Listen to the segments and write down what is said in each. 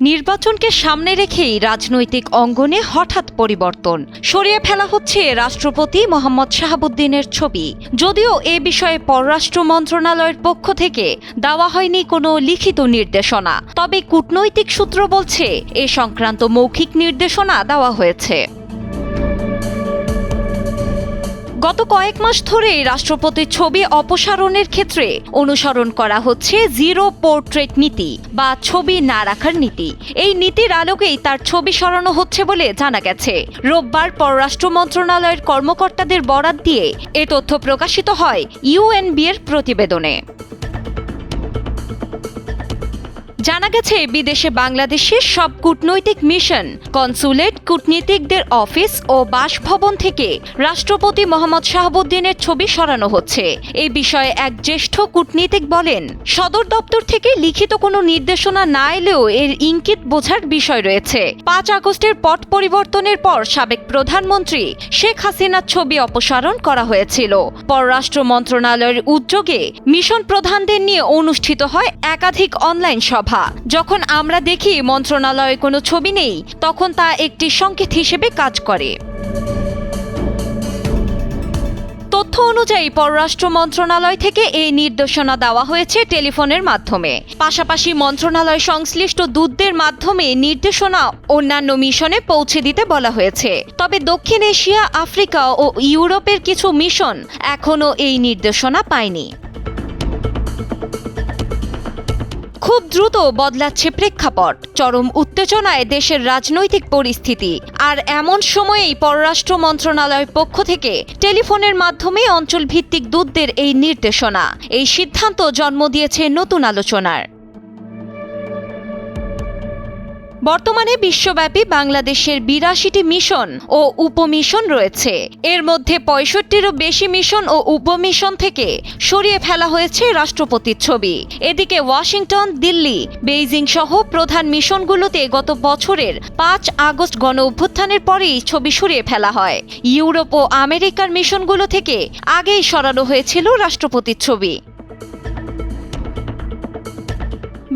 নির্বাচনকে সামনে রেখেই রাজনৈতিক অঙ্গনে হঠাৎ পরিবর্তন। সরিয়ে ফেলা হচ্ছে রাষ্ট্রপতি মোহাম্মদ শাহাবুদ্দিনের ছবি। যদিও এ বিষয়ে পররাষ্ট্র মন্ত্রণালয়ের পক্ষ থেকে দেওয়া হয়নি কোনো লিখিত নির্দেশনা। তবে কূটনৈতিক সূত্র বলছে, এ সংক্রান্ত মৌখিক নির্দেশনা দেওয়া হয়েছে। গত কয়েক মাস ধরে রাষ্ট্রপতির ছবি অপসারণের ক্ষেত্রে অনুসরণ করা হচ্ছে জিরো পোর্ট্রেট নীতি বা ছবি না রাখার নীতি। এই নীতির আলোকেই তার ছবি সরানো হচ্ছে বলে জানা গেছে। রোববার পররাষ্ট্র মন্ত্রণালয়ের কর্মকর্তাদের বরাত দিয়ে এ তথ্য প্রকাশিত হয় ইউএনবি এর প্রতিবেদনে। জানা গেছে, বিদেশে বাংলাদেশের সব কূটনৈতিক মিশন, কনসুলেট কূটনীতিকদের অফিস ও বাসভবন থেকে রাষ্ট্রপতি মোহাম্মদ শাহাবুদ্দিনের ছবি সরানো হচ্ছে। এই বিষয়ে এক জ্যেষ্ঠ কূটনীতিক বলেন, সদর দপ্তর থেকে লিখিত কোনো নির্দেশনা না এলেও এর ইঙ্গিত বোঝার বিষয় রয়েছে। পাঁচ আগস্টের পট পরিবর্তনের পর সাবেক প্রধানমন্ত্রী শেখ হাসিনার ছবি অপসারণ করা হয়েছিল। পররাষ্ট্র মন্ত্রণালয়ের উদ্যোগে মিশন প্রধানদের নিয়ে অনুষ্ঠিত হয় একাধিক অনলাইন সভা। যখন আমরা দেখি মন্ত্রণালয়ে কোনো ছবি নেই, তখন তা একটি সংকেত হিসেবে কাজ করে। তথ্য অনুযায়ী, পররাষ্ট্র মন্ত্রণালয় থেকে এই নির্দেশনা দেওয়া হয়েছে টেলিফোনের মাধ্যমে। পাশাপাশি মন্ত্রণালয় সংশ্লিষ্ট দূতদের মাধ্যমে নির্দেশনা অন্যান্য মিশনে পৌঁছে দিতে বলা হয়েছে। তবে দক্ষিণ এশিয়া, আফ্রিকা ও ইউরোপের কিছু মিশন এখনও এই নির্দেশনা পায়নি। খুব দ্রুত বদলাচ্ছে প্রেক্ষাপট। চরম উত্তেজনায় দেশের রাজনৈতিক পরিস্থিতি। আর এমন সময়েই পররাষ্ট্র মন্ত্রণালয়ের পক্ষ থেকে টেলিফোনের মাধ্যমে অঞ্চলভিত্তিক দূতদের এই নির্দেশনা। এই সিদ্ধান্ত জন্ম দিয়েছে নতুন আলোচনার। বর্তমানে বিশ্বব্যাপী বাংলাদেশের বিরাশিটি মিশন ও উপমিশন রয়েছে। এর মধ্যে পঁয়ষট্টিরও বেশি মিশন ও উপমিশন থেকে সরিয়ে ফেলা হয়েছে রাষ্ট্রপতির ছবি। এদিকে ওয়াশিংটন, দিল্লি, বেইজিং সহ প্রধান মিশনগুলোতে গত বছরের পাঁচ আগস্ট গণ অভ্যুত্থানের পরেই ছবি সরিয়ে ফেলা হয়। ইউরোপ ও আমেরিকার মিশনগুলো থেকে আগেই সরানো হয়েছিল রাষ্ট্রপতির ছবি।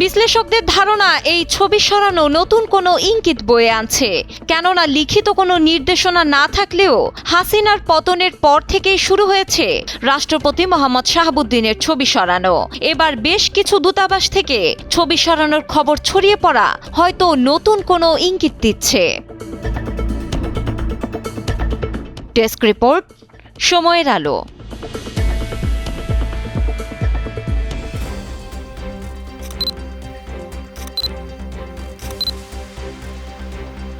বিশ্লেষকদের ধারণা, এই ছবি সরানো নতুন কোনো ইঙ্গিত বয়ে আনছে। কেননা, লিখিত কোনো নির্দেশনা না থাকলেও হাসিনার পতনের পর থেকেই শুরু হয়েছে রাষ্ট্রপতি মোহাম্মদ শাহাবুদ্দিনের ছবি সরানো। এবার বেশ কিছু দূতাবাস থেকে ছবি সরানোর খবর ছড়িয়ে পড়া হয়তো নতুন কোনো ইঙ্গিত দিচ্ছে। ডেস্ক রিপোর্ট, সময়ের আলো।